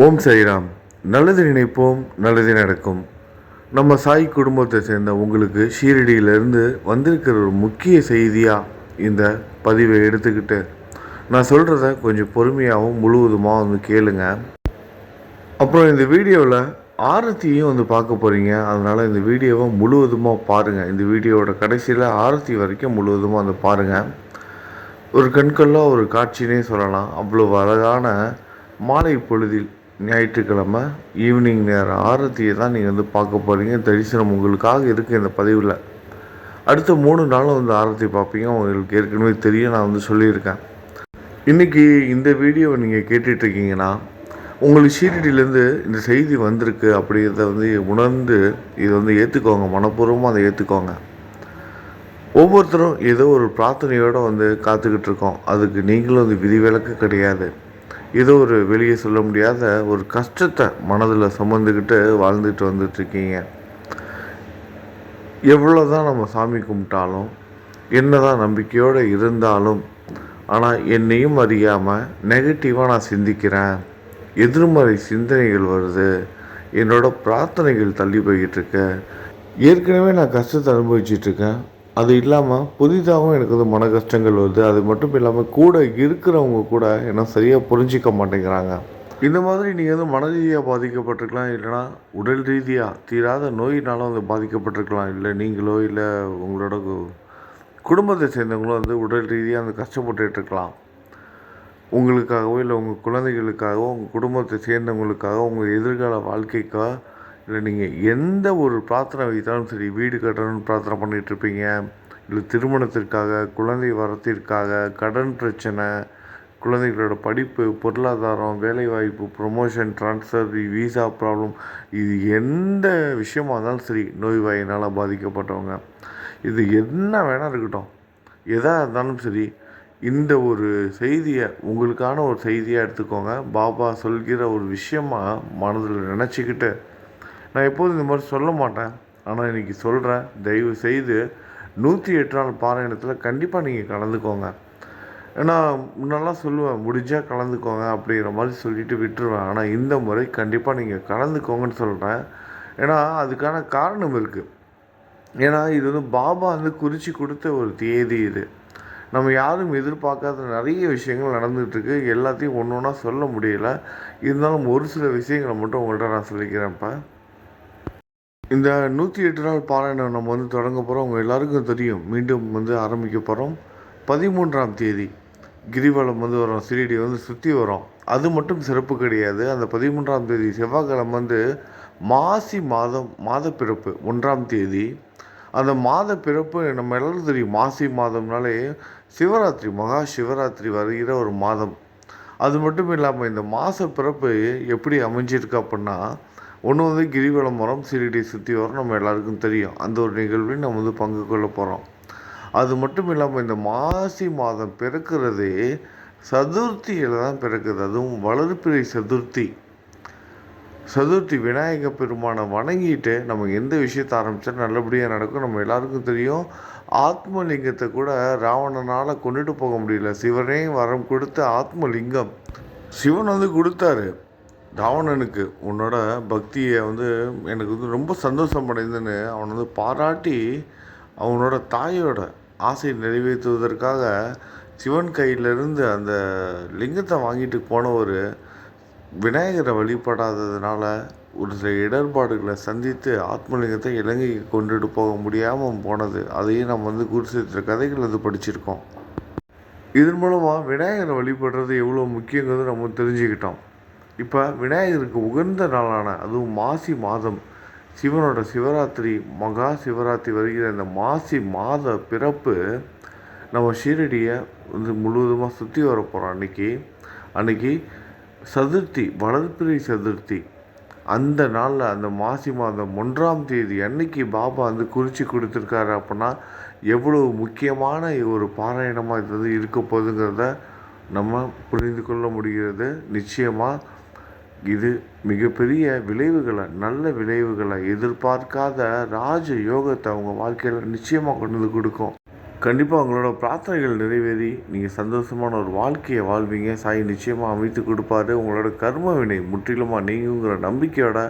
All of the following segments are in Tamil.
ஓம் சைராம் நல்லது நினைப்போம் நல்லது நடக்கும். நம்ம சாய் குடும்பத்தை சேர்ந்த உங்களுக்கு ஷீரடியிலேருந்து வந்திருக்கிற ஒரு முக்கிய செய்தியாக இந்த பதிவை எடுத்துக்கிட்டு? நான் சொல்கிறத கொஞ்சம் பொறுமையாகவும் முழுவதுமாக வந்து கேளுங்க. அப்புறம் இந்த வீடியோவில் ஆரத்தியும் வந்து பார்க்க போகிறீங்க அதனால் இந்த வீடியோவை முழுவதுமாக பாருங்கள் இந்த வீடியோவோட கடைசியில் ஆரத்தி வரைக்கும் முழுவதுமாக வந்து பாருங்கள் ஒரு கண்கொள்ளா ஒரு காட்சினே சொல்லலாம். அவ்வளோ அழகான மாலை பொழுதில் ஞாயிற்றுக்கிழமை ஈவினிங் நேரம் ஆரத்தியை தான் நீங்கள் வந்து பார்க்க போகிறீங்க தரிசனம் உங்களுக்காக இருக்குது இந்த பதிவில். அடுத்த மூணு நாளும் வந்து ஆரத்தி பார்ப்பீங்க. உங்களுக்கு ஏற்கனவே தெரியும் நான் வந்து சொல்லியிருக்கேன். இன்றைக்கி இந்த வீடியோவை நீங்கள் கேட்டுட்ருக்கீங்கன்னா உங்களுக்கு ஷீரடியிலேருந்து இந்த செய்தி வந்திருக்கு அப்படிங்கிறத வந்து உணர்ந்து இதை வந்து ஏற்றுக்கோங்க மனப்பூர்வமாக அதை ஏற்றுக்கோங்க ஒவ்வொருத்தரும் ஏதோ ஒரு பிரார்த்தனையோடு வந்து காத்துக்கிட்டு இருக்கோம் அதுக்கு நீங்களும் வந்து விதிவிலக்கு கிடையாது. ஏதோ ஒரு வெளியே சொல்ல முடியாத ஒரு கஷ்டத்தை மனதில் சுமந்துக்கிட்டு வாழ்ந்துட்டு வந்துட்டுருக்கீங்க. எவ்வளோ தான் நம்ம சாமி கும்பிட்டாலும் என்ன தான் நம்பிக்கையோடு இருந்தாலும் ஆனால் என்னையும் அறியாமல் நெகட்டிவாக நான் சிந்திக்கிறேன். எதிர்மறை சிந்தனைகள் வருது. என்னோட பிரார்த்தனைகள் தள்ளி போய்கிட்டு இருக்கு. ஏற்கனவே நான் கஷ்டத்தை அனுபவிச்சிட்ருக்கேன் அது இல்லாமல் புதிதாகவும் எனக்கு வந்து மன கஷ்டங்கள் வருது. அது மட்டும் இல்லாமல் கூட இருக்கிறவங்க கூட என்ன சரியாக புரிஞ்சிக்க மாட்டேங்கிறாங்க. இந்த மாதிரி நீங்கள் வந்து மன ரீதியாக பாதிக்கப்பட்டிருக்கலாம் இல்லைனா உடல் ரீதியாக தீராத நோயினாலும் வந்து பாதிக்கப்பட்டிருக்கலாம் இல்லை நீங்களோ இல்லை உங்களோட கு- குடும்பத்தை சேர்ந்தவங்களும் வந்து உடல் ரீதியாக வந்து கஷ்டப்பட்டுருக்கலாம் உங்களுக்காகவோ இல்லை உங்கள் குழந்தைகளுக்காகவோ உங்கள் குடும்பத்தை சேர்ந்தவங்களுக்காக உங்கள் எதிர்கால வாழ்க்கைக்காக இல்லை நீங்கள் எந்த ஒரு பிரார்த்தனை வைத்தாலும் சரி வீடு கட்டணும்னு பிரார்த்தனை பண்ணிகிட்ருப்பீங்க இல்லை திருமணத்திற்காக குழந்தை வரத்திற்காக கடன் பிரச்சனை குழந்தைகளோட படிப்பு பொருளாதாரம் வேலைவாய்ப்பு ப்ரொமோஷன் ட்ரான்ஸ்ஃபர் விசா ப்ராப்ளம் இது எந்த விஷயமா இருந்தாலும் சரி நோய்வாயினால் பாதிக்கப்பட்டவங்க. இது என்ன வேணால் இருக்கட்டும். எதாக இருந்தாலும் சரி இந்த ஒரு செய்தியை உங்களுக்கான ஒரு செய்தியாக எடுத்துக்கோங்க. பாபா சொல்கிற ஒரு விஷயமாக மனதில் நினச்சிக்கிட்டு நான் எப்போதும் இந்த மாதிரி சொல்ல மாட்டேன். ஆனால் இன்றைக்கி சொல்கிறேன் தயவு செய்து நூற்றி எட்டு நாள் பாராயணத்தில் கண்டிப்பாக நீங்கள் கலந்துக்கோங்க. ஏன்னா முன்னெல்லாம் சொல்லுவேன் முடிஞ்சால் கலந்துக்கோங்க அப்படிங்கிற மாதிரி சொல்லிட்டு விட்டுருவேன். ஆனால் இந்த முறை கண்டிப்பாக நீங்கள் கலந்துக்கோங்கன்னு சொல்கிறேன் ஏன்னா அதுக்கான காரணம் இருக்குது ஏன்னா இது வந்து பாபா வந்து குறித்து கொடுத்த ஒரு தேதி இது. நம்ம யாரும் எதிர்பார்க்காத நிறைய விஷயங்கள் நடந்துகிட்ருக்கு எல்லாத்தையும் ஒன்று ஒன்றா சொல்ல முடியல. இருந்தாலும் ஒரு சில விஷயங்களை மட்டும் உங்கள்கிட்ட நான் சொல்லிக்கிறேன் இப்போ இந்த நூற்றி எட்டு நாள் பாராயணம் நம்ம வந்து தொடங்க போகிறோம் உங்கள் எல்லாருக்கும் தெரியும். மீண்டும் வந்து ஆரம்பிக்க போகிறோம் பதிமூன்றாம் தேதி கிரிவலம் வந்து வரும். சிறிடி வந்து சுற்றி வரும். அது மட்டும் சிறப்பு கிடையாது. அந்த பதிமூன்றாம் தேதி செவ்வாய்க்கிழமை வந்து மாசி மாதம் மாதப்பிறப்பு ஒன்றாம் தேதி. அந்த மாத பிறப்பு நம்ம எல்லாரும் தெரியும். மாசி மாதம்னாலே சிவராத்திரி மகா சிவராத்திரி வருகிற ஒரு மாதம். அது மட்டும் இல்லாமல் இந்த மாத பிறப்பு எப்படி அமைஞ்சிருக்கு அப்படின்னா ஒன்று வந்து கிரிவலம் மரம் சிறிடி சுற்றி வரோம். நம்ம எல்லாருக்கும் தெரியும். அந்த ஒரு நிகழ்வில் நம்ம வந்து பங்கு கொள்ள போகிறோம் அது மட்டும் இல்லாமல் இந்த மாசி மாதம் பிறக்கிறதே சதுர்த்தியில் தான் பிறக்குது. அதுவும் வளர்ப்பிறை சதுர்த்தி. சதுர்த்தி விநாயக பெருமானை வணங்கிட்டு நம்ம எந்த விஷயத்தை ஆரம்பித்தா நல்லபடியாக நடக்கும் நம்ம எல்லாருக்கும் தெரியும். ஆத்மலிங்கத்தை கூட ராவணனால் கொண்டுட்டு போக முடியல. சிவனே வரம் கொடுத்த ஆத்மலிங்கம். சிவன் வந்து கொடுத்தாரு. ராவணனுக்கு உன்னோட பக்தியை வந்து எனக்கு வந்து ரொம்ப சந்தோஷம் அடைந்துன்னு அவனை வந்து பாராட்டி அவனோட தாயோட ஆசையை நிறைவேற்றுவதற்காக சிவன் கையிலிருந்து அந்த லிங்கத்தை வாங்கிட்டு போனவர் விநாயகரை வழிபடாததுனால ஒரு சில இடர்பாடுகளை சந்தித்து ஆத்மலிங்கத்தை இலங்கைக்கு கொண்டுட்டு போக முடியாமல் போனது. அதையும் நம்ம வந்து குருசேத்திர கதைகள் வந்து படிச்சிருக்கோம். இதன் மூலமாக விநாயகரை வழிபடுறது எவ்வளோ முக்கியங்கிறது நம்ம தெரிஞ்சுக்கிட்டோம். இப்போ விநாயகருக்கு உகந்த நாளான அதுவும் மாசி மாதம். சிவனோட சிவராத்திரி மகா சிவராத்திரி வருகிற இந்த மாசி மாத பிறப்பு நம்ம ஷீரடியை வந்து முழுவதுமாக சுற்றி வர போகிறோம் அன்றைக்கி அன்னைக்கு சதுர்த்தி வளர்பிறை சதுர்த்தி. அந்த நாளில் அந்த மாசி மாதம் ஒன்றாம் தேதி அன்னைக்கு பாபா வந்து குறித்து கொடுத்துருக்காரு அப்படின்னா எவ்வளவு முக்கியமான ஒரு பாராயணமாக இது வந்து இருக்க போகுதுங்கிறத நம்ம புரிந்து கொள்ள முடிகிறது. நிச்சயமாக இது மிகப்பெரிய விளைவுகளை நல்ல விளைவுகளை எதிர்பார்க்காத ராஜ யோகத்தை அவங்க வாழ்க்கையில் நிச்சயமாக கொண்டு வந்து கொடுக்கும். கண்டிப்பாக உங்களோட பிரார்த்தனைகள் நிறைவேறி நீங்கள் சந்தோஷமான ஒரு வாழ்க்கையை வாழ்வீங்க. சாய் நிச்சயமாக அமைத்து கொடுப்பாரு. உங்களோட கர்ம வினை முற்றிலுமாக நீங்குங்கிற நம்பிக்கையோட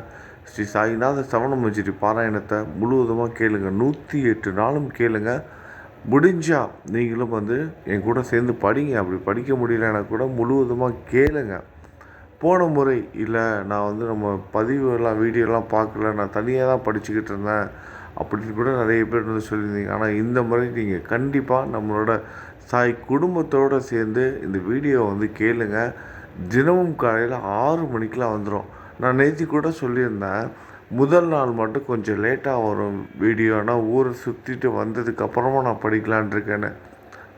ஸ்ரீ சாய்நாத சவணமஞ்சரி பாராயணத்தை முழுவதுமாக கேளுங்க. நூற்றி எட்டு நாளும் கேளுங்க. முடிஞ்சால் நீங்களும் வந்து என் கூட சேர்ந்து படிங்க. அப்படி படிக்க முடியலன்னா கூட முழுவதுமாக கேளுங்கள் போன முறை இல்லை நான் வந்து நம்ம பதிவுலாம் வீடியோலாம் பார்க்கல நான் தனியாக தான் படிச்சுக்கிட்டு இருந்தேன் அப்படின்னு கூட நிறைய பேர் வந்து சொல்லியிருந்தீங்க. ஆனால் இந்த முறை நீங்கள் கண்டிப்பாக நம்மளோட சாய் குடும்பத்தோடு சேர்ந்து இந்த வீடியோ வந்து கேளுங்க. தினமும் காலையில் ஆறு மணிக்கெலாம் வந்துடும் நான் நேற்று கூட சொல்லியிருந்தேன் முதல் நாள் மட்டும் கொஞ்சம் லேட்டாக வரும் வீடியோ. ஆனால் ஊரை சுற்றிட்டு வந்ததுக்கப்புறமா நான் படிக்கலான் இருக்கேன்னு.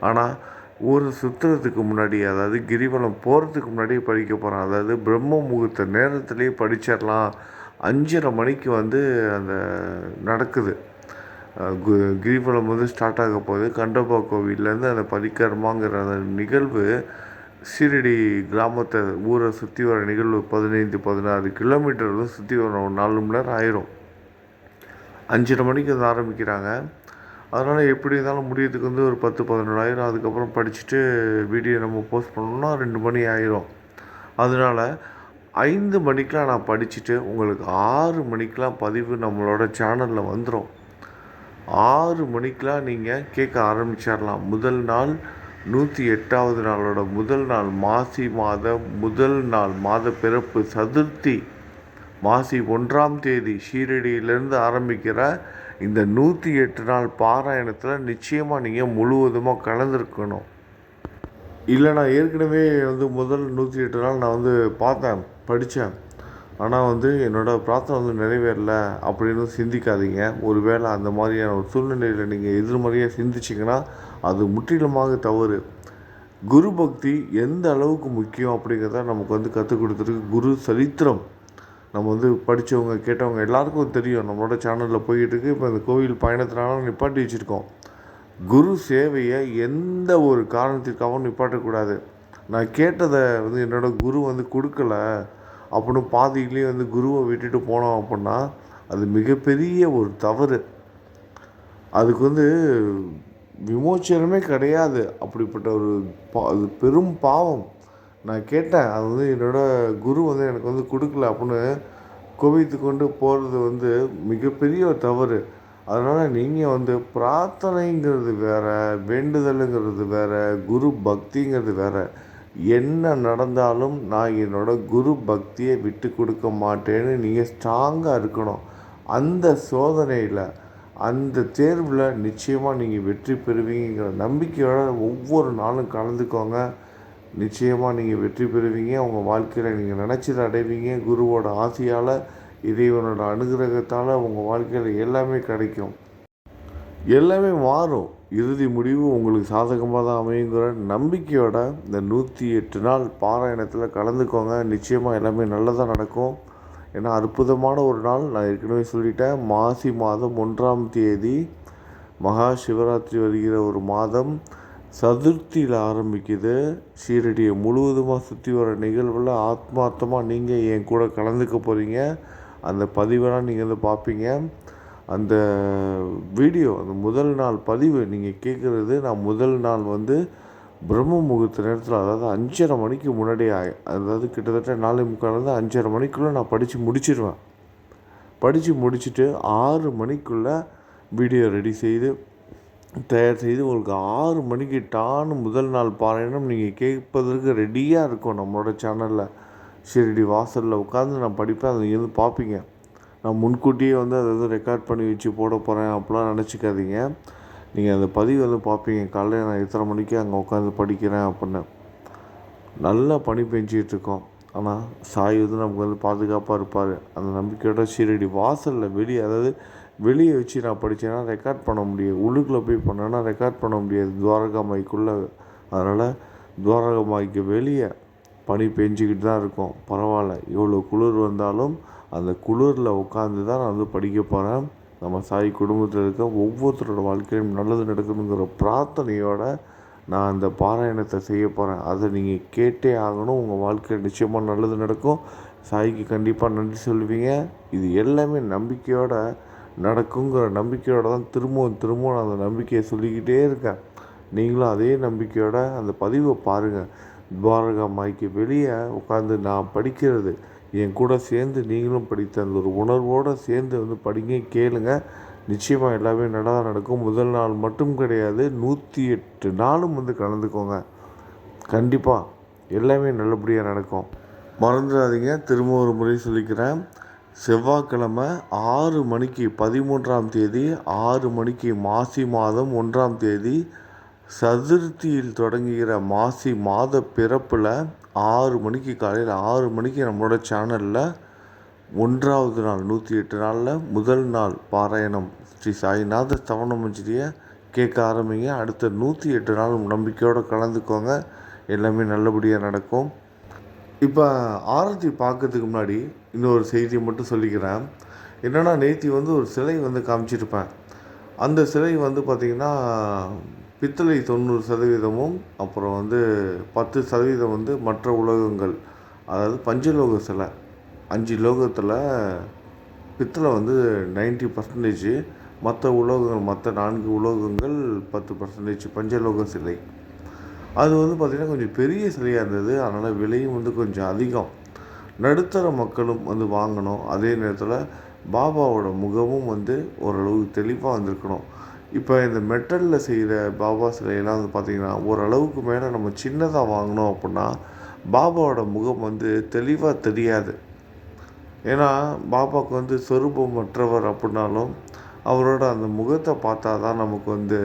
ஆனால் ஊரை சுற்றுறதுக்கு முன்னாடி அதாவது கிரிவலம் போகிறதுக்கு முன்னாடியே படிக்க போகிறான் அதாவது பிரம்ம முகூர்த்த நேரத்துலேயே படிச்சிடலாம். அஞ்சரை மணிக்கு வந்து அந்த நடக்குது. கு கிரிவலம் வந்து ஸ்டார்ட் ஆக போகுது. கண்டபா கோவிலேருந்து அந்த பரிக்கர்மாங்கிற அந்த நிகழ்வு சீரடி கிராமத்தை ஊரை சுற்றி வர நிகழ்வு பதினைந்து பதினாறு கிலோமீட்டர் வந்து சுற்றி வர ஒரு நாலு மணி நேரம் ஆயிரும். அஞ்சரை மணிக்கு வந்து ஆரம்பிக்கிறாங்க. அதனால் எப்படி இருந்தாலும் முடியறதுக்கு வந்து ஒரு பத்து பதினொன்றாயிரம் அதுக்கப்புறம் படிச்சுட்டு வீடியோ நம்ம போஸ்ட் பண்ணோம்னா ரெண்டு மணி ஆயிரும். அதனால் ஐந்து மணிக்கெலாம் நான் படிச்சுட்டு உங்களுக்கு ஆறு மணிக்கெலாம் பதிவு நம்மளோட சேனலில் வந்துடும் ஆறு மணிக்கெலாம் நீங்கள் கேட்க ஆரம்பிச்சிடலாம் முதல் நாள் நூற்றி எட்டாவது நாளோட முதல் நாள் மாசி மாத முதல் நாள் மாத பிறப்பு சதுர்த்தி மாசி ஒன்றாம் தேதி ஷீரடியிலேருந்து ஆரம்பிக்கிற இந்த நூற்றி எட்டு நாள் பாராயணத்தில் நிச்சயமாக நீங்கள் முழுவதுமாக கலந்துருக்கணும். இல்லை நான் ஏற்கனவே வந்து முதல் நூற்றி எட்டு நாள் நான் வந்து பார்த்தேன் படித்தேன் ஆனால் வந்து என்னோடய பிரார்த்தனை வந்து நிறைவேறல அப்படின்னு சிந்திக்காதீங்க. ஒரு வேளை அந்த மாதிரியான ஒரு சூழ்நிலையில் நீங்கள் எதிர்மறையாக சிந்திச்சிங்கன்னா அது முற்றிலுமாக தவறு. குரு பக்தி எந்த அளவுக்கு முக்கியம் அப்படிங்கிறத நமக்கு வந்து கற்றுக் கொடுத்துருக்கு. குரு சரித்திரம். நம்ம வந்து படித்தவங்க கேட்டவங்க எல்லாருக்கும் தெரியும். நம்மளோட சேனலில் போய்கிட்டு இப்போ இந்த கோவில் பயணத்தினால நிப்பாட்டி வச்சுருக்கோம். குரு சேவையை எந்த ஒரு காரணத்திற்காகவும் நிப்பாட்டக்கூடாது. நான் கேட்டதை வந்து என்னோடய குரு வந்து கொடுக்கல. அப்படின்னு பாதியிலேயே வந்து குருவை விட்டுட்டு போனோம் அப்படின்னா அது மிகப்பெரிய ஒரு தவறு. அதுக்கு வந்து விமோச்சனமே கிடையாது. அப்படிப்பட்ட ஒரு பா அது பெரும் பாவம். நான் கேட்டேன் அது வந்து என்னோடய குரு வந்து எனக்கு வந்து கொடுக்கல அப்படின்னு குவித்து கொண்டு போகிறது வந்து மிகப்பெரிய ஒரு தவறு. அதனால் நீங்கள் வந்து பிரார்த்தனைங்கிறது வேறு வேண்டுதலுங்கிறது வேறு குரு பக்திங்கிறது வேறு. என்ன நடந்தாலும் நான் என்னோடய குரு பக்தியை விட்டு கொடுக்க மாட்டேன்னு நீங்கள் ஸ்ட்ராங்காக இருக்கணும். அந்த சோதனையில் அந்த தேர்வில் நிச்சயமாக நீங்கள் வெற்றி பெறுவீங்கிற நம்பிக்கையோடு ஒவ்வொரு நாளும் கலந்துக்கோங்க. நிச்சயமாக நீங்கள் வெற்றி பெறுவீங்க. உங்கள் வாழ்க்கையில் நீங்கள் நினச்சது அடைவீங்க. குருவோட ஆசையால் இறைவனோட அனுகிரகத்தால் உங்கள் வாழ்க்கையில் எல்லாமே கிடைக்கும். எல்லாமே மாறும். இறுதி முடிவு உங்களுக்கு சாதகமாக தான் அமையுங்கிற நம்பிக்கையோட இந்த நூற்றி எட்டு நாள் பாராயணத்தில் கலந்துக்கோங்க. நிச்சயமாக எல்லாமே நல்லதாக நடக்கும். ஏன்னா அற்புதமான ஒரு நாள். நான் ஏற்கனவே சொல்லிட்டேன். மாசி மாதம் ஒன்றாம் தேதி மகா சிவராத்திரி வருகிற ஒரு மாதம். சதுர்த்தியில் ஆரம்பிக்குது. ஷீரடியை முழுவதுமாக சுற்றி வர நிகழ்வில் ஆத்மார்த்தமாக நீங்கள் என் கூட கலந்துக்க போகிறீங்க அந்த பதிவெல்லாம் நீங்கள் வந்து பார்ப்பீங்க அந்த வீடியோ அந்த முதல் நாள் பதிவு நீங்கள் கேட்குறது நான் முதல் நாள் வந்து பிரம்ம முகூர்த்த நேரத்தில் அதாவது அஞ்சரை மணிக்கு முன்னாடி அதாவது கிட்டத்தட்ட நாலு முக்கால்லேருந்து அஞ்சரை மணிக்குள்ளே நான் படித்து முடிச்சிடுவேன் படித்து முடிச்சுட்டு ஆறு மணிக்குள்ளே வீடியோ ரெடி செய்து தயார் செய்து உங்களுக்கு ஆறு மணிக்கு டான்னு முதல் நாள் பாராயணம் நீங்கள் கேட்பதற்கு ரெடியாக இருக்கும் நம்மளோட சேனலில் ஷிரடி வாசலில் உட்காந்து நான் படிப்பேன். அதை இருந்து பார்ப்பீங்க. நான் முன்கூட்டியே வந்து அதை வந்து ரெக்கார்ட் பண்ணி வச்சு போட போகிறேன் அப்படிலாம் நினச்சிக்காதீங்க. நீங்கள் அந்த பதிவு வந்து பார்ப்பீங்க. காலையில் நான் இத்தனை மணிக்கு அங்கே உட்காந்து படிக்கிறேன் அப்படின்னு. நல்லா பனி பெஞ்சிகிட்ருக்கோம் ஆனால் சாய் வந்து நமக்கு வந்து பாதுகாப்பாக இருப்பார். அந்த நம்பிக்கையோட ஷீரடி வாசலில் வெளியே அதாவது வெளியே வச்சு நான் படித்தேன்னா ரெக்கார்ட் பண்ண முடியாது. உள்ளுக்குள்ளே போய் பண்ணேன்னா ரெக்கார்ட் பண்ண முடியாது. துவாரகா மாய்க்குள்ளே அதனால் துவாரகா மாய்க்கு வெளியே பனி பெஞ்சிக்கிட்டு தான் இருக்கும். பரவாயில்ல. எவ்வளோ குளிர் வந்தாலும் அந்த குளிரில் உட்காந்து தான் நான் வந்து படிக்க போகிறேன் நம்ம சாய் குடும்பத்தில் இருக்க ஒவ்வொருத்தரோட வாழ்க்கையிலும் நல்லது நடக்கணுங்கிற பிரார்த்தனையோட நான் அந்த பாராயணத்தை செய்ய போகிறேன் அதை நீங்கள் கேட்டே ஆகணும். உங்கள் வாழ்க்கையில் நிச்சயமாக நல்லது நடக்கும். சாய்க்கு கண்டிப்பாக நன்றி சொல்லுவீங்க. இது எல்லாமே நம்பிக்கையோட நடக்குங்கிற நம்பிக்கையோடு தான் திரும்பவும் திரும்பவும் நான் அந்த நம்பிக்கையை சொல்லிக்கிட்டே இருக்கேன். நீங்களும் அதே நம்பிக்கையோட அந்த பதிவை பாருங்கள் துவாரகா மாய்க்கு வெளியே உட்காந்து நான் படிக்கிறது என் கூட சேர்ந்து நீங்களும் படித்த அந்த ஒரு உணர்வோடு சேர்ந்து வந்து படிங்க கேளுங்க. நிச்சயமாக எல்லாமே நல்லா நடக்கும். முதல் நாள் மட்டும் கிடையாது நூற்றி எட்டு நாளும் வந்து கலந்துக்கோங்க. கண்டிப்பாக எல்லாமே நல்லபடியாக நடக்கும். மறந்துடாதீங்க. திரும்ப ஒரு முறை சொல்லிக்கிறேன். செவ்வாய்க்கிழமை ஆறு மணிக்கு பதிமூன்றாம் தேதி ஆறு மணிக்கு மாசி மாதம் ஒன்றாம் தேதி சதுர்த்தியில் தொடங்குகிற மாசி மாத பிறப்பில் ஆறு மணிக்கு காலையில் ஆறு மணிக்கு நம்மளோட சேனலில் ஒன்றாவது நாள் நூற்றி எட்டு நாளில் முதல் நாள் பாராயணம் ஸ்ரீ சாய்நாத சவணமஞ்சிரியை கேட்க ஆரம்பிங்க. அடுத்த நூற்றி எட்டு நாள் நம்பிக்கையோடு கலந்துக்கோங்க. எல்லாமே நல்லபடியாக நடக்கும். இப்போ ஆரத்தி பார்க்கறதுக்கு முன்னாடி இன்னொரு செய்தியை மட்டும் சொல்லிக்கிறேன். என்னென்னா நேத்தி வந்து ஒரு சிலை வந்து காமிச்சிருப்பேன் அந்த சிலை வந்து பார்த்திங்கன்னா பித்தளை தொண்ணூறு சதவீதமும் அப்புறம் வந்து பத்து சதவீதம் வந்து மற்ற உலோகங்கள். அதாவது பஞ்சலோக சிலை. அஞ்சு லோகத்தில் பித்தளை வந்து நைன்ட்டி பர்சன்டேஜ் மற்ற உலோகங்கள் மற்ற நான்கு உலோகங்கள் பத்து பர்சன்டேஜ் பஞ்சலோக சிலை. அது வந்து பார்த்திங்கன்னா கொஞ்சம் பெரிய சிலையாக இருந்தது. அதனால் விலையும் வந்து கொஞ்சம் அதிகம். நடுத்தர மக்களும் வந்து வாங்கணும். அதே நேரத்தில் பாபாவோட முகமும் வந்து ஓரளவுக்கு தெளிவாக வந்திருக்கணும். இப்போ இந்த மெட்டலில் செய்கிற பாபா சிலையெல்லாம் வந்து பார்த்திங்கன்னா ஓரளவுக்கு மேலே நம்ம சின்னதாக வாங்கினோம் அப்படின்னா பாபாவோட முகம் வந்து தெளிவாக தெரியாது. ஏன்னா பாபாவுக்கு வந்து சொரூபமற்றவர் அப்படின்னாலும் அவரோட அந்த முகத்தை பார்த்தா தான் நமக்கு வந்து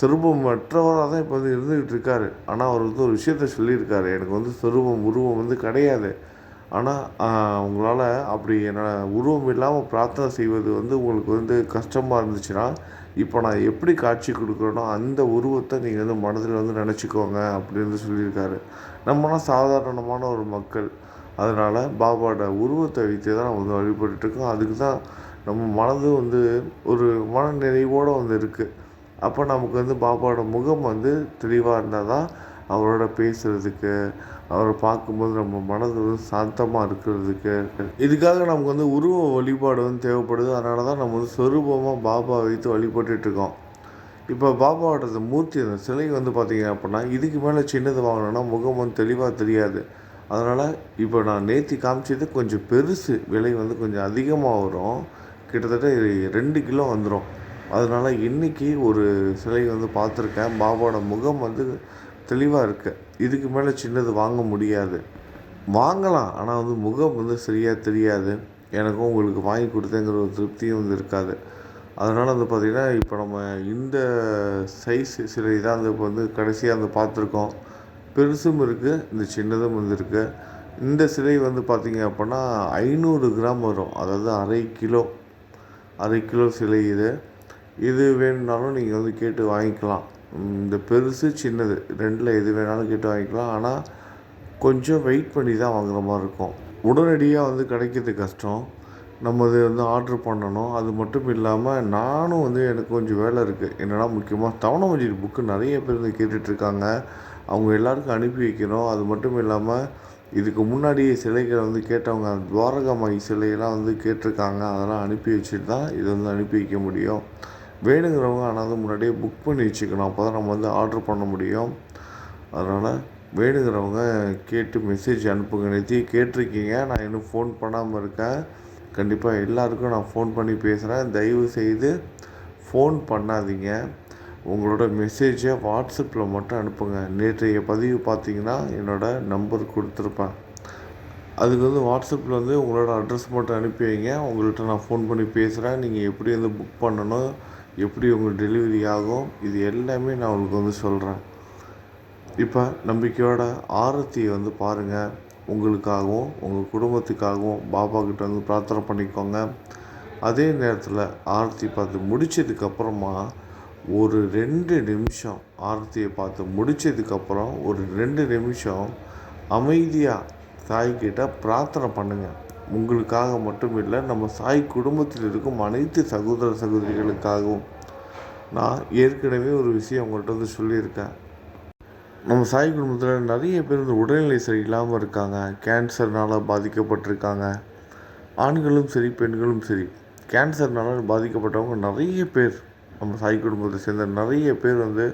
சொரூபமற்றவராக தான் இப்போ வந்து இருந்துக்கிட்டு இருக்காரு. ஆனால் அவர் வந்து ஒரு விஷயத்த சொல்லியிருக்காரு. எனக்கு வந்து சொரூபம் உருவம் வந்து கிடையாது. ஆனால் உங்களால் அப்படி என்ன உருவம் இல்லாமல் பிரார்த்தனை செய்வது வந்து உங்களுக்கு வந்து கஷ்டமாக இருந்துச்சுன்னா இப்போ நான் எப்படி காட்சி கொடுக்குறேனோ அந்த உருவத்தை நீங்கள் வந்து மனதில் வந்து நினச்சிக்கோங்க அப்படின்னு சொல்லியிருக்காரு. நம்மளாம் சாதாரணமான ஒரு மக்கள். அதனால் பாபாவோட உருவத்தை வைத்து தான் நம்ம வந்து வழிபட்டுருக்கோம் அதுக்கு தான் நம்ம மனது வந்து ஒரு மன நிறைவோடு வந்து இருக்குது அப்போ நமக்கு வந்து பாபாவோட முகம் வந்து தெளிவாக இருந்தால் தான் அவரோட பேசுகிறதுக்கு அவரை பார்க்கும்போது நம்ம மனது வந்து சாந்தமாக இருக்கிறதுக்கு. இதுக்காக நமக்கு வந்து உருவ வழிபாடு வந்து தேவைப்படுது. அதனால தான் நம்ம வந்து சொரூபமாக பாபா வைத்து வழிபட்டுருக்கோம் இப்போ பாபாவோட மூர்த்தி அந்த சிலை வந்து பார்த்திங்க அப்படின்னா இதுக்கு மேலே சின்னது வாங்கினோன்னா முகம் வந்து தெளிவாக தெரியாது. அதனால் இப்போ நான் நேற்று காமிச்சது கொஞ்சம் பெருசு விலை வந்து கொஞ்சம் அதிகமாக வரும். கிட்டத்தட்ட ரெண்டு கிலோ வந்துடும் அதனால் இன்றைக்கி ஒரு சிலை வந்து பார்த்துருக்கேன். பாபாவோட முகம் வந்து தெளிவாக இருக்குது இதுக்கு மேலே சின்னது வாங்க முடியாது. வாங்கலாம் ஆனால் வந்து முகம் வந்து சரியாக தெரியாது. எனக்கும் உங்களுக்கு வாங்கி கொடுத்தேங்கிற ஒரு திருப்தியும் வந்து இருக்காது. அதனால் வந்து பார்த்திங்கன்னா இப்போ நம்ம இந்த சைஸ் சிலை தான் வந்து இப்போ வந்து கடைசியாக வந்து பார்த்துருக்கோம். பெருசும் இருக்குது இந்த சின்னதும் வந்து இருக்குது இந்த சிலை வந்து பார்த்திங்க அப்படின்னா ஐநூறு கிராம் வரும். அதாவது அரை கிலோ அரை கிலோ சிலை இது. இது வேணும்னாலும் நீங்கள் வந்து கேட்டு வாங்கிக்கலாம். இந்த பெருசு சின்னது ரெண்டில் எது வேணாலும் கேட்டு வாங்கிக்கலாம். ஆனால் கொஞ்சம் வெயிட் பண்ணி தான் வாங்குற மாதிரி இருக்கும். உடனடியாக வந்து கிடைக்கிறது கஷ்டம். நம்ம இது வந்து ஆர்டர் பண்ணணும். அது மட்டும் இல்லாமல் நானும் வந்து எனக்கு கொஞ்சம் வேலை இருக்குது என்னென்னா முக்கியமாக தவணை புக்கு நிறைய பேர் வந்து கேட்டுட்ருக்காங்க. அவங்க எல்லாருக்கும் அனுப்பி வைக்கணும். அது மட்டும் இல்லாமல் இதுக்கு முன்னாடி சிலைகளை வந்து கேட்டவங்க துவாரகாமாயி சிலையெல்லாம் வந்து கேட்டிருக்காங்க. அதெல்லாம் அனுப்பி வச்சுட்டு தான் இதை வந்து அனுப்பி வைக்க முடியும். வேணுங்கிறவங்க ஆனால் வந்து முன்னாடியே புக் பண்ணி வச்சுக்கணும். அப்போ தான் நம்ம வந்து ஆர்ட்ரு பண்ண முடியும். அதனால் வேணுங்கிறவங்க கேட்டு மெசேஜ் அனுப்புங்க. நேற்று கேட்டிருக்கீங்க. நான் இன்னும் ஃபோன் பண்ணாமல் இருக்கேன். கண்டிப்பாக எல்லாருக்கும் நான் ஃபோன் பண்ணி பேசுகிறேன் தயவு செய்து ஃபோன் பண்ணாதீங்க. உங்களோட மெசேஜை வாட்ஸ்அப்பில் மட்டும் அனுப்புங்க. நேற்றைய பதிவு பார்த்தீங்கன்னா என்னோடய நம்பர் கொடுத்துருப்பேன். அதுக்கு வந்து வாட்ஸ்அப்பில் வந்து உங்களோட அட்ரஸ் மட்டும் அனுப்பி வைங்க. உங்கள்கிட்ட நான் ஃபோன் பண்ணி பேசுகிறேன் நீங்கள் எப்படி வந்து புக் பண்ணணும்? எப்படி உங்கள் டெலிவரி ஆகும் இது எல்லாமே நான் உங்களுக்கு வந்து சொல்கிறேன் இப்போ நம்பிக்கையோட ஆரத்தியை வந்து பாருங்கள் உங்களுக்காகவும் உங்கள் குடும்பத்துக்காகவும் பாபா கிட்ட வந்து பிரார்த்தனை பண்ணிக்கோங்க. அதே நேரத்தில் ஆரத்தி பார்த்து முடித்ததுக்கப்புறமா ஒரு ரெண்டு நிமிஷம் ஆரத்தியை பார்த்து முடித்ததுக்கப்புறம் ஒரு ரெண்டு நிமிஷம் அமைதியாக தாய்கிட்ட பிரார்த்தனை பண்ணுங்கள் உங்களுக்காக மட்டும் இல்லை நம்ம சாய் குடும்பத்தில் இருக்கும் அனைத்து சகோதர சகோதரிகளுக்காகவும் நான் ஏற்கனவே ஒரு விஷயம் உங்கள்கிட்ட வந்து சொல்லியிருக்கேன். நம்ம சாய் குடும்பத்தில் நிறைய பேர் வந்து உடல்நிலை சரியில்லாமல் இருக்காங்க. கேன்சர்னால் பாதிக்கப்பட்டிருக்காங்க. ஆண்களும் சரி பெண்களும் சரி கேன்சர்னால் பாதிக்கப்பட்டவங்க நிறைய பேர் நம்ம சாய் குடும்பத்தை சேர்ந்த நிறைய பேர் வந்து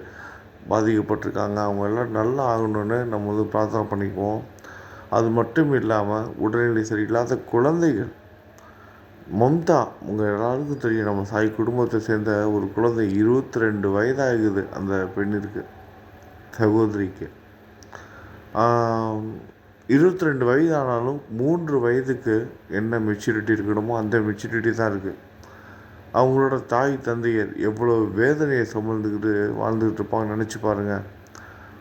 பாதிக்கப்பட்டிருக்காங்க. அவங்க எல்லாம் நல்லா ஆகணும்னு நம்ம வந்து பிரார்த்தனை பண்ணிக்குவோம். அது மட்டும் இல்லாமல் உடல்நிலை சரியில்லாத குழந்தைகள். மம்தா உங்கள் எல்லாருக்கும் தெரியும் நம்ம சாய் குடும்பத்தை சேர்ந்த ஒரு குழந்தை இருபத்தி ரெண்டு வயதாகுது அந்த பெண்ணிற்கு சகோதரிக்கு. இருபத்தி ரெண்டு வயதானாலும் மூன்று வயதுக்கு என்ன மெச்சூரிட்டி இருக்கணுமோ அந்த மெச்சூரிட்டி தான் இருக்குது அவங்களோட தாய் தந்தையர் எவ்வளோ வேதனையை சுமந்துக்கிட்டு வாழ்ந்துக்கிட்டு இருப்பாங்க நினச்சி பாருங்கள்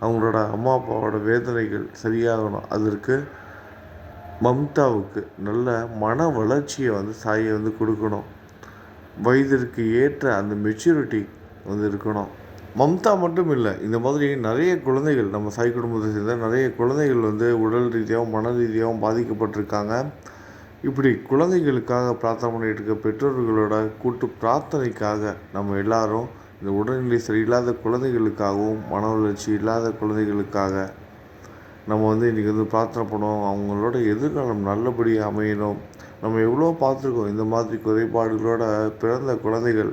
அவங்களோட அம்மா அப்பாவோட வேதனைகள் சரியாகணும். அதற்கு மம்தாவுக்கு நல்ல மன வளர்ச்சியை வந்து சாயை வந்து கொடுக்கணும். வயதிற்கு ஏற்ற அந்த மெச்சூரிட்டி வந்து இருக்கணும். மம்தா மட்டும் இல்லை இந்த மாதிரி நிறைய குழந்தைகள் நம்ம சாய் குடும்பத்தை சேர்ந்த நிறைய குழந்தைகள் வந்து உடல் ரீதியாகவும் மன ரீதியாகவும் பாதிக்கப்பட்டிருக்காங்க. இப்படி குழந்தைகளுக்காக பிரார்த்தனை பண்ணிகிட்டு இருக்க பெற்றோர்களோட கூட்டு பிரார்த்தனைக்காக நம்ம எல்லாரும் இந்த உடல்நிலை சரியில்லாத குழந்தைகளுக்காகவும் மன வளர்ச்சி இல்லாத குழந்தைகளுக்காக நம்ம வந்து இன்றைக்கி வந்து பிரார்த்தனை பண்ணுவோம் அவங்களோட எதிர்காலம் நல்லபடியாக அமையணும். நம்ம எவ்வளோ பார்த்துருக்கோம். இந்த மாதிரி குறைபாடுகளோட பிறந்த குழந்தைகள்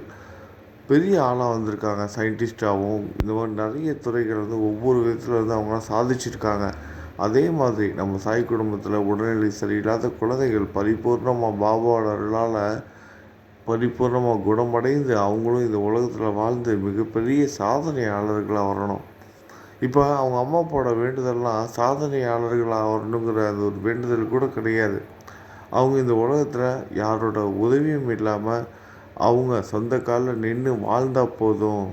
பெரிய ஆளாக வந்திருக்காங்க. சயின்டிஸ்டாகவும் இந்த மாதிரி நிறைய துறைகள் வந்து ஒவ்வொரு விதத்தில் வந்து அவங்களாம் சாதிச்சிருக்காங்க. அதே மாதிரி நம்ம சாய் குடும்பத்தில் உடல்நிலை சரியில்லாத குழந்தைகள் பரிபூர்ணமாக பாபாவோட அருளால் பரிபூர்ணமாக குணமடைந்து அவங்களும் இந்த உலகத்தில் வாழ்ந்து மிகப்பெரிய சாதனையாளர்களாக வரணும். இப்போ அவங்க அம்மா அப்பாவோட வேண்டுதல்லாம் சாதனையாளர்களாக வரணுங்கிற அந்த ஒரு வேண்டுதல் கூட கிடையாது. அவங்க இந்த உலகத்தில் யாரோட உதவியும் இல்லாமல் அவங்க சொந்த காலில் நின்று வாழ்ந்தால் போதும்.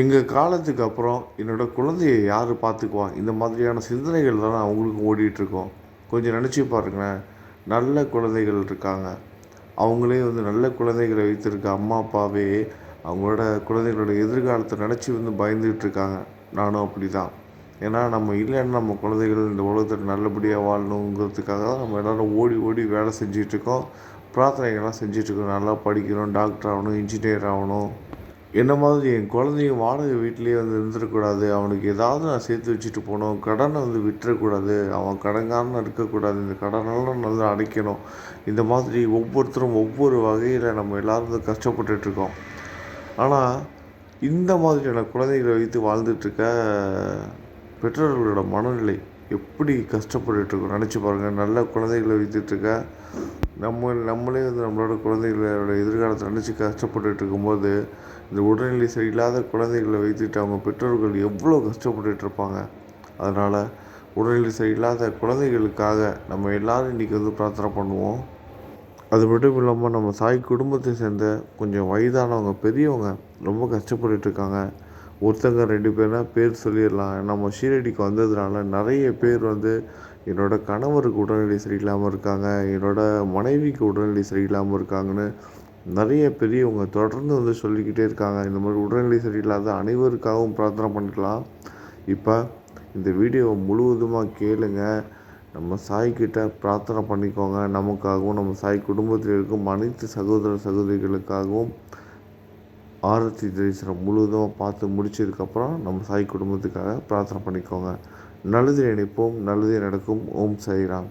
எங்கள் காலத்துக்கு அப்புறம் என்னோடய குழந்தைய யார் பார்த்துக்குவா இந்த மாதிரியான சிந்தனைகள் தான் அவங்களுக்கும் ஓடிட்டுருக்கோம் கொஞ்சம் நினச்சி பாருங்களேன். நல்ல குழந்தைகள் இருக்காங்க. அவங்களே வந்து நல்ல குழந்தைகளை வைத்திருக்க அம்மா அப்பாவே அவங்களோட குழந்தைகளோட எதிர்காலத்தை நினச்சி வந்து பயந்துகிட்டு இருக்காங்க. நானும் அப்படி தான் ஏன்னா நம்ம இல்லைன்னா நம்ம குழந்தைகள் இந்த உலகத்தில் நல்லபடியாக வாழணுங்கிறதுக்காக தான் நம்ம எல்லோரும் ஓடி ஓடி வேலை செஞ்சிகிட்ருக்கோம் பிரார்த்தனைகள்லாம் செஞ்சிகிட்ருக்கோம் நல்லா படிக்கணும் டாக்டர் ஆகணும் இன்ஜினியர் ஆகணும். என்ன மாதிரி என் குழந்தையும் வாடகை வீட்டிலேயே வந்து இருந்துடக்கூடாது அவனுக்கு ஏதாவது நான் சேர்த்து வச்சுட்டு போகணும் கடனை வந்து விட்டுறக்கூடாது. அவன் கடன்காரன் இருக்கக்கூடாது. இந்த கடனெல்லாம் நல்லா அடைக்கணும். இந்த மாதிரி ஒவ்வொருத்தரும் ஒவ்வொரு வகையில் நம்ம எல்லோரும் வந்து கஷ்டப்பட்டுட்ருக்கோம் ஆனால் இந்த மாதிரியான குழந்தைகளை வைத்து வாழ்ந்துட்டுருக்க பெற்றோர்களோட மனநிலை எப்படி கஷ்டப்பட்டுட்ருக்கோம். நினச்சி பாருங்கள் நல்ல குழந்தைகளை வைத்துட்ருக்க நம்ம நம்மளே வந்து நம்மளோட குழந்தைகளோட எதிர்காலத்தை நினச்சி கஷ்டப்பட்டுட்டு இருக்கும்போது இந்த உடல்நிலை சரியில்லாத குழந்தைகளை வைத்துட்டு அவங்க பெற்றோர்கள் எவ்வளோ கஷ்டப்பட்டுட்டு இருப்பாங்க அதனால் உடல்நிலை சரியில்லாத குழந்தைகளுக்காக நம்ம எல்லோரும் இன்றைக்கி வந்து பிரார்த்தனை பண்ணுவோம். அது மட்டும் இல்லாமல் நம்ம சாய் குடும்பத்தை சேர்ந்த கொஞ்சம் வயதானவங்க பெரியவங்க ரொம்ப கஷ்டப்பட்டுட்ருக்காங்க. ஒருத்தங்க ரெண்டு பேர்னா பேர் சொல்லிடலாம். நம்ம ஷீரடிக்கு வந்ததுனால நிறைய பேர் வந்து என்னோடய கணவருக்கு உடல்நிலை சரியில்லாமல் இருக்காங்க. என்னோடய மனைவிக்கு உடல்நிலை சரியில்லாமல் இருக்காங்கன்னு நிறைய பெரியவங்க தொடர்ந்து வந்து சொல்லிக்கிட்டே இருக்காங்க. இந்த மாதிரி உடல்நிலை சரியில்லாத அனைவருக்காகவும் பிரார்த்தனை பண்ணிக்கலாம். இப்போ இந்த வீடியோவை முழுவதுமாக கேளுங்கள் நம்ம சாய்கிட்ட பிரார்த்தனை பண்ணிக்கோங்க. நமக்காகவும் நம்ம சாய் குடும்பத்தில் இருக்கும் அனைத்து சகோதர சகோதரிகளுக்காகவும் ஆரத்தி தரிசனம் முழுவதும் பார்த்து முடிச்சதுக்கப்புறம் நம்ம சாய் குடும்பத்துக்காக பிரார்த்தனை பண்ணிக்கோங்க. நல்லது நினைப்போம் நல்லதே நடக்கும். ஓம் சாய்ராம்.